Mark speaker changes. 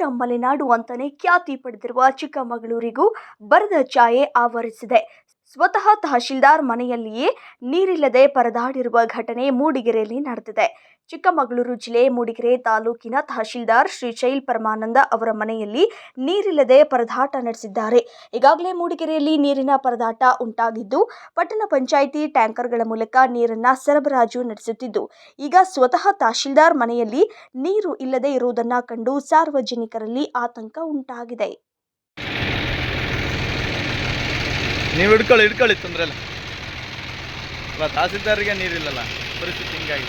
Speaker 1: ಪುಟ್ಟ ಮಲೆನಾಡು ಅಂತಾನೆ ಖ್ಯಾತಿ ಪಡೆದಿರುವ ಚಿಕ್ಕಮಗಳೂರಿಗೂ ಬರದ ಛಾಯೆ ಆವರಿಸಿದೆ. ಸ್ವತಃ ತಹಶೀಲ್ದಾರ್ ಮನೆಯಲ್ಲಿಯೇ ನೀರಿಲ್ಲದೆ ಪರದಾಡಿರುವ ಘಟನೆ ಮೂಡಿಗೆರೆಯಲ್ಲಿ ನಡೆದಿದೆ. ಚಿಕ್ಕಮಗಳೂರು ಜಿಲ್ಲೆ ಮೂಡಿಗೆರೆ ತಾಲೂಕಿನ ತಹಶೀಲ್ದಾರ್ ಶ್ರೀಶೈಲ್ ಪರಮಾನಂದ ಅವರ ಮನೆಯಲ್ಲಿ ನೀರಿಲ್ಲದೆ ಪರದಾಟ ನಡೆಸಿದ್ದಾರೆ. ಈಗಾಗಲೇ ಮೂಡಿಗೆರೆಯಲ್ಲಿ ನೀರಿನ ಪರದಾಟ ಉಂಟಾಗಿದ್ದು, ಪಟ್ಟಣ ಪಂಚಾಯಿತಿ ಟ್ಯಾಂಕರ್ಗಳ ಮೂಲಕ ನೀರನ್ನ ಸರಬರಾಜು ನಡೆಸುತ್ತಿದ್ದು, ಈಗ ಸ್ವತಃ ತಹಶೀಲ್ದಾರ್ ಮನೆಯಲ್ಲಿ ನೀರು ಇಲ್ಲದೆ ಇರುವುದನ್ನ ಕಂಡು ಸಾರ್ವಜನಿಕರಲ್ಲಿ ಆತಂಕ ಉಂಟಾಗಿದೆ.
Speaker 2: ನೀವು ಹಿಡ್ಕೊಳ್ಳಿ ಹಿಡ್ಕೊಳ್ಳಿ ತೊಂದರೆ ಇಲ್ಲ. ತಹಸೀಲ್ದಾರಿಗೆ ನೀರಿಲ್ಲಲ್ಲ, ಪರಿಸ್ಥಿತಿ ಹಿಂಗಾಗಿ